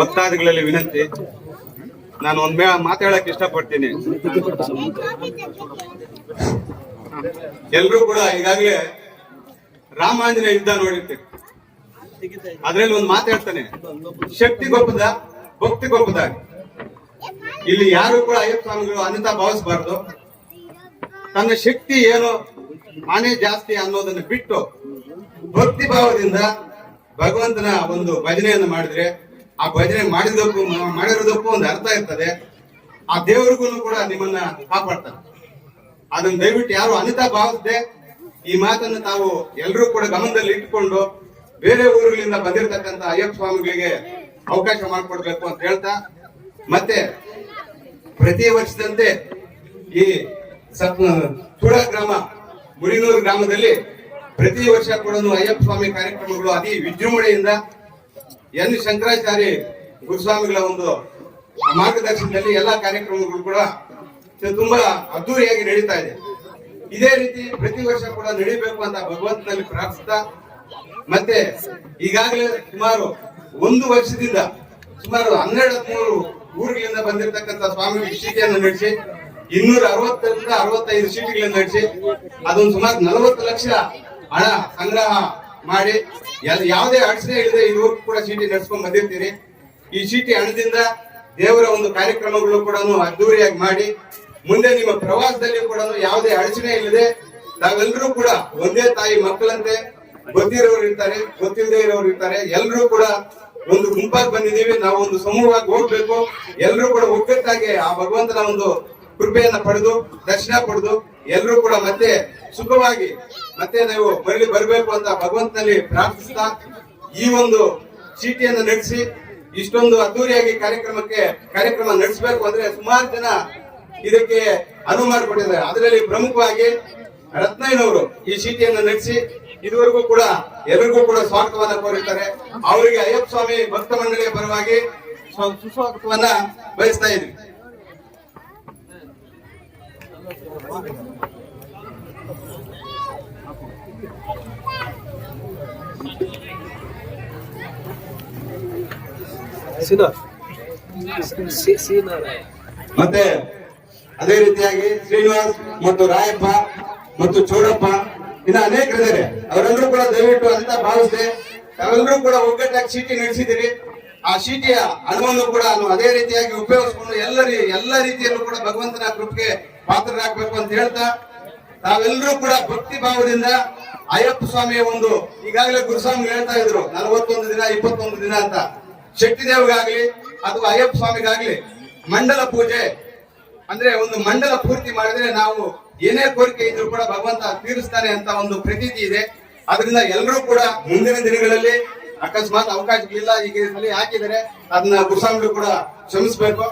ಭಕ್ತಾದಿಗಳಲ್ಲಿ ವಿನಂತಿ. ನಾನು ಒಂದ್ ಮೇ ಮಾತಾಡಕ್ ಇಷ್ಟಪಡ್ತೀನಿ. ಎಲ್ರೂ ಕೂಡ ಈಗಾಗಲೇ ರಾಮಾಂಜನೇಯ ಯುದ್ಧ ನೋಡಿರ್ತೀವಿ. ಅದ್ರಲ್ಲಿ ಒಂದು ಮಾತಾಡ್ತಾನೆ ಶಕ್ತಿ ಗೊಪ್ಪದ ಭಕ್ತಿ ಗೊಬ್ಬದ ಇಲ್ಲಿ ಯಾರು ಕೂಡ ಅಯ್ಯಪ್ಪ ಸ್ವಾಮಿಗಳು ಅನ್ಯತಾ ಭಾವಿಸಬಾರ್ದು. ತನ್ನ ಶಕ್ತಿ ಏನು, ಮನೆ ಜಾಸ್ತಿ ಅನ್ನೋದನ್ನ ಬಿಟ್ಟು ಭಕ್ತಿ ಭಾವದಿಂದ ಭಗವಂತನ ಒಂದು ಭಜನೆಯನ್ನು ಮಾಡಿದ್ರೆ ಆ ಭಜನೆ ಮಾಡಿದಕ್ಕೂ ಮಾಡಿರೋದಕ್ಕೂ ಒಂದು ಅರ್ಥ ಇರ್ತದೆ. ಆ ದೇವರಿಗೂ ಕೂಡ ನಿಮ್ಮನ್ನ ಕಾಪಾಡ್ತಾನೆ ಅದನ್ನ ದಯವಿಟ್ಟು ಯಾರು ಅನಿತಾ ಭಾವಿಸದೆ, ಈ ಮಾತನ್ನು ತಾವು ಎಲ್ಲರೂ ಕೂಡ ಗಮನದಲ್ಲಿ ಇಟ್ಟುಕೊಂಡು ಬೇರೆ ಊರುಗಳಿಂದ ಬಂದಿರತಕ್ಕಂತ ಅಯ್ಯಪ್ಪ ಸ್ವಾಮಿಗಳಿಗೆ ಅವಕಾಶ ಮಾಡಿಕೊಡ್ಬೇಕು ಅಂತ ಹೇಳ್ತಾ, ಮತ್ತೆ ಪ್ರತಿ ವರ್ಷದಂತೆ ಈ ತುಳ ಗ್ರಾಮ, ಮುರಿನೂರು ಗ್ರಾಮದಲ್ಲಿ ಪ್ರತಿ ವರ್ಷ ಕೂಡ ಅಯ್ಯಪ್ಪ ಸ್ವಾಮಿ ಕಾರ್ಯಕ್ರಮಗಳು ಅತಿ ವಿಜೃಂಭಣೆಯಿಂದ ಎನ್ ಶಂಕರಾಚಾರ್ಯ ಗುರುಸ್ವಾಮಿಗಳ ಒಂದು ಮಾರ್ಗದರ್ಶನದಲ್ಲಿ ಎಲ್ಲಾ ಕಾರ್ಯಕ್ರಮಗಳು ಕೂಡ ತುಂಬಾ ಅದ್ದೂರಿಯಾಗಿ ನಡೀತಾ ಇದೆ. ಇದೇ ರೀತಿ ಪ್ರತಿ ವರ್ಷ ಕೂಡ ನಡೀಬೇಕು ಅಂತ ಭಗವಂತನಲ್ಲಿ ಪ್ರಾರ್ಥಿಸ್ತಾ, ಮತ್ತೆ ಈಗಾಗಲೇ ಸುಮಾರು ಒಂದು ವರ್ಷದಿಂದ ಸುಮಾರು ಹನ್ನೆರಡು ಹದಿಮೂರು ಊರುಗಳಿಂದ ಬಂದಿರತಕ್ಕಂತ ಸ್ವಾಮಿ ಶೀಟಿಯನ್ನು ನಡೆಸಿ, ಇನ್ನೂರ ಅರವತ್ತರಿಂದ ಅರವತ್ತೈದು ಸೀಟುಗಳನ್ನು ನಡೆಸಿ, ಅದೊಂದು ಸುಮಾರು ನಲವತ್ತು ಲಕ್ಷ ಹಣ ಸಂಗ್ರಹ ಮಾಡಿ. ಯಾವುದೇ ಅಡಚಣೆ ಇಲ್ಲದೆ ಇದುವರೆಗೂ ಕೂಡ ಚೀಟಿ ನಡೆಸ್ಕೊಂಡು ಬಂದಿರ್ತೀರಿ. ಈ ಚೀಟಿ ಹಣದಿಂದ ದೇವರ ಒಂದು ಕಾರ್ಯಕ್ರಮಗಳು ಕೂಡ ಅದ್ದೂರಿಯಾಗಿ ಮಾಡಿ. ಮುಂದೆ ನಿಮ್ಮ ಪ್ರವಾಸದಲ್ಲಿ ಕೂಡ ಯಾವುದೇ ಅಡಚಣೆ ಇಲ್ಲದೆ ನಾವೆಲ್ಲರೂ ಕೂಡ ಒಂದೇ ತಾಯಿ ಮಕ್ಕಳಂತೆ ಗೊತ್ತಿರೋರು ಇರ್ತಾರೆ, ಗೊತ್ತಿಲ್ಲದೆ ಇರೋರು ಇರ್ತಾರೆ. ಎಲ್ಲರೂ ಕೂಡ ಒಂದು ಗುಂಪಾಗಿ ಬಂದಿದ್ದೀವಿ. ನಾವು ಒಂದು ಸಮೂಹವಾಗಿ ಹೋಗ್ಬೇಕು. ಎಲ್ಲರೂ ಕೂಡ ಒಗ್ಗಟ್ಟಾಗಿ ಆ ಭಗವಂತನ ಒಂದು ಕೃಪೆಯನ್ನ ಪಡೆದು ದರ್ಶನ ಪಡೆದು ಎಲ್ಲರೂ ಕೂಡ ಮತ್ತೆ ಸುಖವಾಗಿ ಮತ್ತೆ ನೀವು ಮರಳಿ ಬರಬೇಕು ಅಂತ ಭಗವಂತನಲ್ಲಿ ಪ್ರಾರ್ಥಿಸ್ತಾ ಈ ಒಂದು ಚೀಟಿಯನ್ನು ನಡೆಸಿ ಇಷ್ಟೊಂದು ಅದ್ದೂರಿಯಾಗಿ ಕಾರ್ಯಕ್ರಮಕ್ಕೆ ಕಾರ್ಯಕ್ರಮ ನಡೆಸಬೇಕು ಅಂದ್ರೆ ಸುಮಾರು ಜನ ಇದಕ್ಕೆ ಅನುವು ಮಾಡಿಕೊಟ್ಟಿದ್ದಾರೆ. ಅದರಲ್ಲಿ ಪ್ರಮುಖವಾಗಿ ರತ್ನಯ್ಯನವರು ಈ ಚೀಟಿಯನ್ನು ನಡೆಸಿ ಇದುವರೆಗೂ ಕೂಡ ಎಲ್ಲರಿಗೂ ಕೂಡ ಸ್ವಾಗತವನ್ನ ಕೋರಿದ್ದಾರೆ. ಅವರಿಗೆ ಅಯ್ಯಪ್ಪ ಸ್ವಾಮಿ ಭಕ್ತ ಮಂಡಳಿಯ ಪರವಾಗಿ ಸ್ವ- ಸುಸ್ವಾಗತವನ್ನ ಬಯಸ್ತಾ ಇದ್ವಿ ಮತ್ತೆ ಅದೇ ರೀತಿಯಾಗಿ ಶ್ರೀನಿವಾಸ್ ಮತ್ತು ರಾಯಪ್ಪ ಮತ್ತು ಚೌಡಪ್ಪ, ಇನ್ನ ಅನೇಕರಿದ್ದಾರೆ ಅವರೆಲ್ಲರೂ ಕೂಡ ದಯವಿಟ್ಟು ಅಂತ ಭಾವಿಸಿದೆ. ತಾವೆಲ್ಲರೂ ಕೂಡ ಒಗ್ಗಟ್ಟಾಗಿ ಚೀಟಿ ನಡೆಸಿದಿರಿ ಆ ಚೀಟಿಯ ಹಣವನ್ನು ಕೂಡ ಅದೇ ರೀತಿಯಾಗಿ ಉಪಯೋಗಿಸ್ಕೊಂಡು ಎಲ್ಲರಿ ಎಲ್ಲ ರೀತಿಯಲ್ಲೂ ಕೂಡ ಭಗವಂತನ ಕೃಪೆಗೆ ಪಾತ್ರರಾಗಬೇಕು ಅಂತ ಹೇಳ್ತಾ ತಾವೆಲ್ಲರೂ ಕೂಡ ಭಕ್ತಿ ಭಾವದಿಂದ ಅಯ್ಯಪ್ಪ ಸ್ವಾಮಿಯ ಒಂದು ಈಗಾಗಲೇ ಗುರುಸ್ವಾಮಿ ಹೇಳ್ತಾ ಇದ್ರು, ನಲವತ್ತೊಂದು ದಿನ, ಇಪ್ಪತ್ತೊಂದು ದಿನ ಅಂತ. ಶಕ್ತಿ ದೇವಗಾಗ್ಲಿ ಅಥವಾ ಅಯ್ಯಪ್ಪ ಸ್ವಾಮಿಗಾಗ್ಲಿ ಮಂಡಲ ಪೂಜೆ, ಅಂದ್ರೆ ಒಂದು ಮಂಡಲ ಪೂರ್ತಿ ಮಾಡಿದ್ರೆ ನಾವು ಏನೇ ಕೋರಿಕೆ ಇದ್ರು ಕೂಡ ಭಗವಂತ ತೀರಿಸ್ತಾನೆ ಅಂತ ಒಂದು ಪ್ರತೀತಿ ಇದೆ. ಅದರಿಂದ ಎಲ್ಲರೂ ಕೂಡ ಮುಂದಿನ ದಿನಗಳಲ್ಲಿ ಅಕಸ್ಮಾತ್ ಅವಕಾಶಗಳಿಲ್ಲ, ಈಗ ಹಾಕಿದರೆ ಅದನ್ನ ಗುರುಸ್ವಾಮಿಗಳು ಕೂಡ ಶ್ರಮಿಸಬೇಕು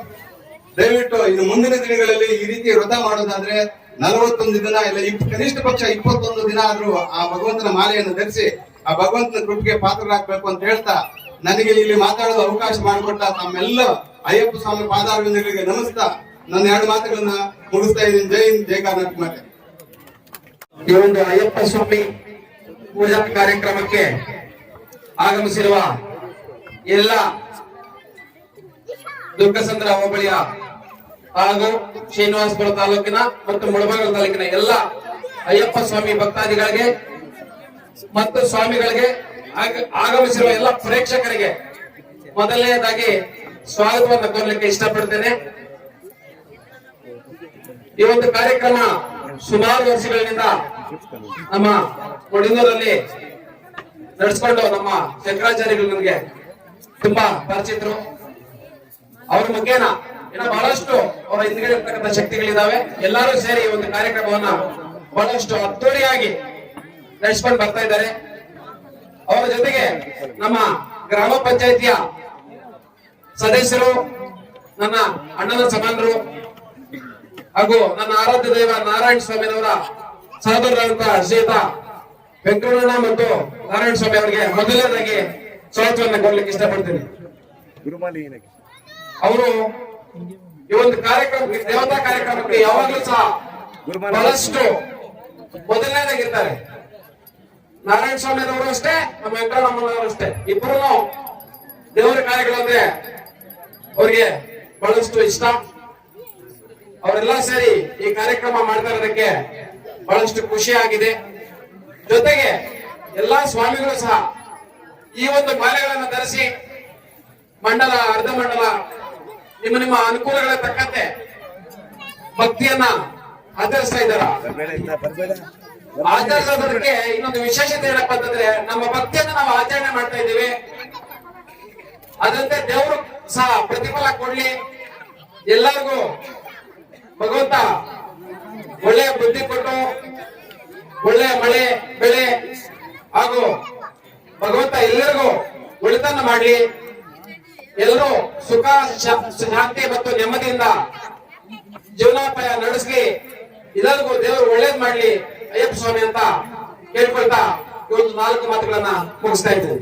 ದಯವಿಟ್ಟು ಇನ್ನು ಮುಂದಿನ ದಿನಗಳಲ್ಲಿ ಈ ರೀತಿ ವ್ರತ ಮಾಡೋದಾದ್ರೆ ನಲವತ್ತೊಂದು ದಿನ ಇಲ್ಲ ಕನಿಷ್ಠ ಪಕ್ಷ ಇಪ್ಪತ್ತೊಂದು ದಿನ ಆದ್ರೂ ಆ ಭಗವಂತನ ಮಾಲೆಯನ್ನು ಧರಿಸಿ ಆ ಭಗವಂತನ ಕೃಪೆಗೆ ಪಾತ್ರರಾಗಬೇಕು ಅಂತ ಹೇಳ್ತಾ ನನಗೆ ಇಲ್ಲಿ ಮಾತಾಡಲು ಅವಕಾಶ ಮಾಡಿಕೊಟ್ಟ ತಮ್ಮೆಲ್ಲ ಅಯ್ಯಪ್ಪ ಸ್ವಾಮಿ ಪಾದಾರವಿಂದಗಳಿಗೆ ನಮಸ್ತಾ. ನನ್ನ ಎರಡು ಮಾತುಗಳನ್ನ ಮುಗಿಸ್ತಾ ಇದ್ದೀನಿ. ಜೈ ಹಿಂದ್, ಜೈ ಮಾತೆ. ಈ ಒಂದು ಅಯ್ಯಪ್ಪ ಸ್ವಾಮಿ ಪೂಜಾ ಕಾರ್ಯಕ್ರಮಕ್ಕೆ ಆಗಮಿಸಿರುವ ಎಲ್ಲ ದುರ್ಗಸಂದ್ರ ಹೋಬಳಿಯ ಹಾಗೂ ಶ್ರೀನಿವಾಸಪುರ ತಾಲೂಕಿನ ಮತ್ತು ಮುಳಬಾಗಲ ತಾಲೂಕಿನ ಎಲ್ಲ ಅಯ್ಯಪ್ಪ ಸ್ವಾಮಿ ಭಕ್ತಾದಿಗಳಿಗೆ ಮತ್ತು ಸ್ವಾಮಿಗಳಿಗೆ ಆಗಮಿಸಿರುವ ಎಲ್ಲ ಪ್ರೇಕ್ಷಕರಿಗೆ ಮೊದಲನೆಯದಾಗಿ ಸ್ವಾಗತವನ್ನು ಕೋರ್ಲಿಕ್ಕೆ ಇಷ್ಟಪಡ್ತೇನೆ. ಈ ಒಂದು ಕಾರ್ಯಕ್ರಮ ಸುಮಾರು ವರ್ಷಗಳಿಂದ ನಮ್ಮ ಕೊಡಿನೂರಲ್ಲಿ ನಡೆಸ್ಕೊಂಡು ನಮ್ಮ ಶಂಕರಾಚಾರ್ಯಗಳು ನನಗೆ ತುಂಬಾ ಪರಿಚಿತರು. ಅವ್ರ ಮುಖೇನ ಇನ್ನ ಬಹಳಷ್ಟು ಅವರ ಹಿಂದ್ಗಡೆ ಇರ್ತಕ್ಕಂಥ ಶಕ್ತಿಗಳಿದಾವೆ. ಎಲ್ಲರೂ ಸೇರಿ ಈ ಒಂದು ಕಾರ್ಯಕ್ರಮವನ್ನ ಬಹಳಷ್ಟು ಅದ್ದೂರಿಯಾಗಿ ನಡೆಸ್ಕೊಂಡು ಬರ್ತಾ ಇದ್ದಾರೆ. ಅವರ ಜೊತೆಗೆ ನಮ್ಮ ಗ್ರಾಮ ಪಂಚಾಯತಿಯ ಸದಸ್ಯರು ನನ್ನ ಅಣ್ಣನ ಸಮಾನರು ಹಾಗೂ ನನ್ನ ಆರಾಧ್ಯ ದೇವ ನಾರಾಯಣ ಸ್ವಾಮಿನವರ ಸಹೋದರರಾದಂತಹ ಶ್ರೀತ ವೆಂಕಟಣ್ಣ ಮತ್ತು ನಾರಾಯಣ ಸ್ವಾಮಿ ಅವರಿಗೆ ಮೊದಲನೇದಾಗಿ ಸ್ವಾಗತವನ್ನು ಕೊಡ್ಲಿಕ್ಕೆ ಇಷ್ಟಪಡ್ತೀನಿ. ಅವರು ಈ ಒಂದು ಕಾರ್ಯಕ್ರಮಕ್ಕೆ ದೇವತಾ ಕಾರ್ಯಕ್ರಮಕ್ಕೆ ಯಾವಾಗಲೂ ಸಹ ಬಹಳಷ್ಟು ಮೊದಲನೇದಾಗಿರ್ತಾರೆ. ನಾರಾಯಣ ಸ್ವಾಮಿ ಅವರು ಅಷ್ಟೇ ನಮ್ಮ ವೆಂಕಟರಮಣವರು ಅಷ್ಟೇ. ಇಬ್ಬರು ದೇವರ ಕಾರ್ಯಗಳಂದ್ರೆ ಅವ್ರಿಗೆ ಬಹಳಷ್ಟು ಇಷ್ಟ. ಅವರೆಲ್ಲ ಸೇರಿ ಈ ಕಾರ್ಯಕ್ರಮ ಮಾಡ್ತಾ ಇರೋದಕ್ಕೆ ಬಹಳಷ್ಟು ಖುಷಿ ಆಗಿದೆ. ಜೊತೆಗೆ ಎಲ್ಲಾ ಸ್ವಾಮಿಗಳು ಸಹ ಈ ಒಂದು ಮಾಲೆಗಳನ್ನು ಧರಿಸಿ ಮಂಡಲ ಅರ್ಧ ಮಂಡಲ ನಿಮ್ಮ ನಿಮ್ಮ ಅನುಕೂಲಗಳ ತಕ್ಕಂತೆ ಭಕ್ತಿಯನ್ನ ಆಚರಿಸ್ತಾ ಇದ್ದಾರ? ಆಚರಿಸೋದಕ್ಕೆ ಇನ್ನೊಂದು ವಿಶೇಷತೆ ಏನಪ್ಪಾ ಅಂತಂದ್ರೆ ನಮ್ಮ ಭಕ್ತಿಯನ್ನ ನಾವು ಆಚರಣೆ ಮಾಡ್ತಾ ಇದ್ದೀವಿ. ಅದಂತೆ ದೇವರು ಸಹ ಪ್ರತಿಫಲ ಕೊಡ್ಲಿ. ಎಲ್ಲರಿಗೂ ಭಗವಂತ ಒಳ್ಳೆಯ ಬುದ್ಧಿ ಕೊಟ್ಟು ಒಳ್ಳೆಯ ಮಳೆ, ಬೆಳೆ ಹಾಗೂ ಭಗವಂತ ಎಲ್ಲರಿಗೂ ಒಳಿತನ್ನ ಮಾಡಲಿ. ಎಲ್ಲರೂ ಸುಖ ಶಾಂತಿ ಮತ್ತು ನೆಮ್ಮದಿಯಿಂದ ಜೀವನೋಪಾಯ ನಡೆಸಲಿ. ಎಲ್ಲರಿಗೂ ದೇವರು ಒಳ್ಳೇದ್ ಮಾಡ್ಲಿ. ಅಯ್ಯಪ್ಪ ಸ್ವಾಮಿ ಅಂತ ಕೇಳ್ಕೊಳ್ತಾ ಇವತ್ತು ನಾಲ್ಕು ಮಾತುಗಳನ್ನ ಮುಗಿಸ್ತಾ ಇದ್ದೀನಿ.